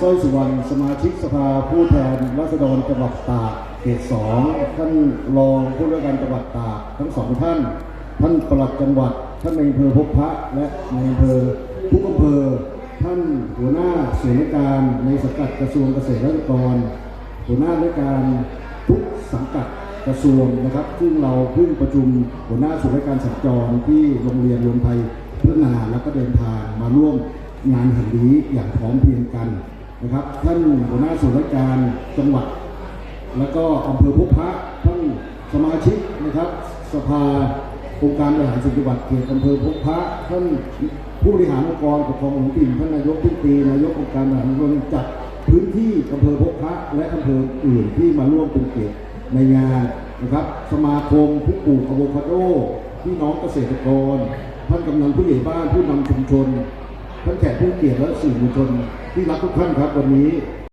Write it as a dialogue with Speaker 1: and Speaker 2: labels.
Speaker 1: สร้อยสุวรรณสมาชิกสภาผู้แทนราษฎรจังหวัดตากเขตสองท่านรองผู้ว่าการจังหวัดตากทั้งสองท่าน ท่านปลัดจังหวัด ท่านในอำเภอพบพระและในอำเภอทุกอำเภอ ท่านหัวหน้าส่วนราชการในสังกัดกระทรวงเกษตรและสหกรณ์หัวหน้าราชการทุกสังกัดกระทรวงนะครับ ซึ่งเราเพิ่งประชุมหัวหน้าส่วนราชการสัญจรที่โรงเรียนรวมไทยพัฒนาแล้วก็เดินทางมาร่วมงานแห่งนี้อย่างพร้อมเพรียงกัน นะครับ ท่านหัวหน้าส่วนราชการจังหวัด แล้วก็อำเภอพบพะท่านสมาชิกนะครับ สภาองค์การบริหารส่วนจังหวัดเขตอำเภอพบพะท่านผู้บริหารองค์กรปกครองท้องถิ่นท่านนายกที่ตรีนายกองค์การบริหารส่วนจัดพื้นที่อำเภอพบพระและอำเภออื่นที่มาร่วมเป็นเกียรติในงานนะครับ สมาคมผู้ปลูกอะโวคาโดพี่น้องเกษตรกร ท่านกำนันผู้ใหญ่บ้านผู้นำชุมชน ท่านแขกผู้เกียรติและสื่อมวลชนที่รักทุกท่านครับวันนี้